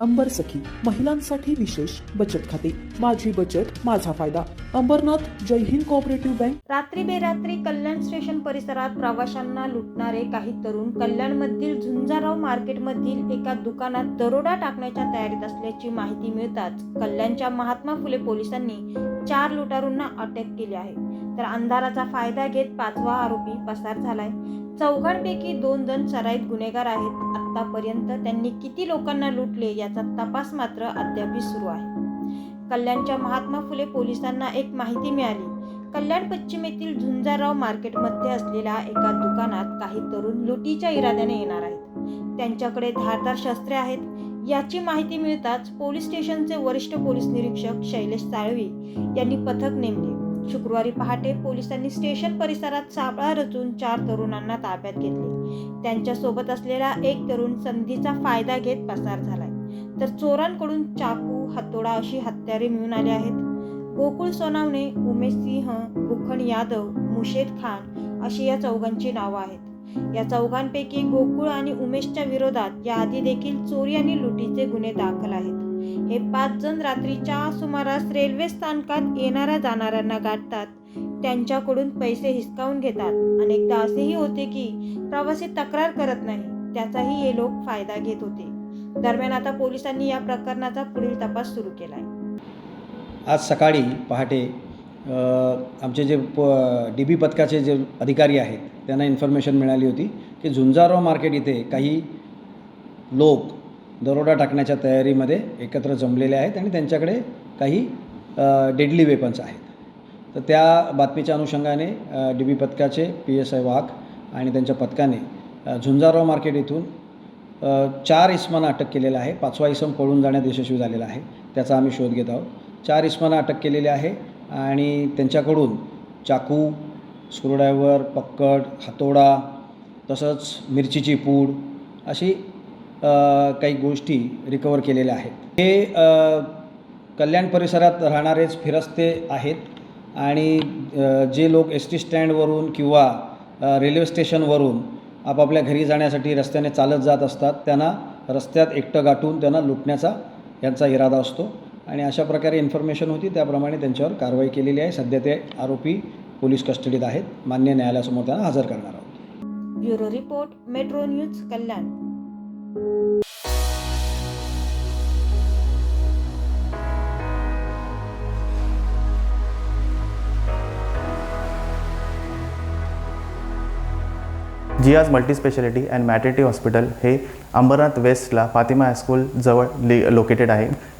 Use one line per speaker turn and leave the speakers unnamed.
अंबर सखी महिलांसाठी विशेष बचत खाते. माझी बचत माझा फायदा. Ambarnath Jai Hind cooperative bank.
रात्री बेरात्री कल्याण स्टेशन परिसरात प्रवाशांना लुटणारे काही तरुण कल्याणमधील झुंजाराव मार्केटमधील एका दुकानात दरोडा टाकण्याच्या तयारीत असल्याची माहिती मिळताच कल्याणच्या महात्मा फुले पोलिसांनी चार लुटारूंना अटक केली आहे. तर अंधाराचा फायदा घेत पाचवा आरोपी पसार झालाय. चौघांपैकी दोन जण सराईत गुन्हेगार आहेत. आतापर्यंत त्यांनी किती लोकांना लुटले याचा तपास मात्र अद्यापही सुरू आहे. कल्याणच्या महात्मा फुले पोलिसांना एक माहिती मिळाली. कल्याण पश्चिमेतील झुंजाराव मार्केटमध्ये असलेल्या एका दुकानात काही तरुण लुटीच्या इराद्याने येणार आहेत. त्यांच्याकडे धारदार शस्त्रे आहेत. याची माहिती मिळताच पोलीस स्टेशनचे वरिष्ठ पोलीस निरीक्षक शैलेश साळवी यांनी पथक नेमले. शुक्रवारी पहाटे पोलिसांनी स्टेशन परिसरात सापळा रचून चार तरुणांना ताब्यात घेतले. त्यांच्यासोबत असलेला एक तरुण संधीचा फायदा घेत पसार झालाय. तर चोरांकडून चाकू हातोडा अशी हत्यारे मिळून आली आहेत. गोकुळ सोनावणे उमेश सिंह बुखण यादव मुशेद खान अशी या चौघांची नावं आहेत. या चौघांपैकी गोकुळ आणि उमेशच्या विरोधात याआधी देखील चोरी आणि लुटीचे गुन्हे दाखल आहेत. हे पाच जण रात्रीच्या सुमारास रेल्वे स्थानकात येणाऱ्या जाणाऱ्यांना गाठतात. त्यांच्याकडून पैसे हिसकावून घेतात. अनेकदा असेही होते की प्रवासी तक्रार करत नाही त्याचाही हे लोक फायदा घेत होते. दरम्यान आता पोलिसांनी या प्रकरणाचा पुढील तपास सुरू केलाय.
आज सकाळी पहाटे आमचे जे प डी बी पथकाचे जे अधिकारी आहेत त्यांना इन्फॉर्मेशन मिळाली होती की झुंजाराव मार्केट इथे काही लोक दरोडा टाकण्याच्या तयारीमध्ये एकत्र जमलेले आहेत आणि त्यांच्याकडे काही डेडली वेपन्स आहेत. तर त्या बातमीच्या अनुषंगाने डी बी पथकाचे पी एस आय वाघ आणि त्यांच्या पथकाने अ, मार्केट इथून चार इस्मांना अटक केलेलं आहे. पाचवा इसम पळून जाण्यात यशस्वी झालेला आहे. त्याचा आम्ही शोध घेत आहोत. चार इसमांना अटक केलेली आहे आणि त्यांच्याकडून चाकू स्क्रूड्रायव्हर पक्कड हातोडा तसंच मिरचीची पूड अशी काही गोष्टी रिकवर केलेल्या आहेत. हे कल्याण परिसरात राहणारेच फिरस्ते आहेत आणि जे लोक एस टी स्टँडवरून किंवा रेल्वे स्टेशनवरून आपापल्या घरी जाण्यासाठी रस्त्याने चालत जात असतात त्यांना रस्त्यात एकटं गाठून त्यांना लुटण्याचा यांचा इरादा असतो आणि अशा प्रकारे इन्फॉर्मेशन होती त्याप्रमाणे त्यांच्यावर कारवाई केलेली आहे. सध्या ते आरोपी पोलीस कस्टडीत आहेत. मान्य न्यायालयासमोर त्यांना हजर करणार आहोत.
Bureau report metro news Kalyan.
Jiya's multispeciality and maternity hospital हे अंबरनाथ वेस्टला फातिमा हायस्कूल जवळ लि लोकेटेड आहे.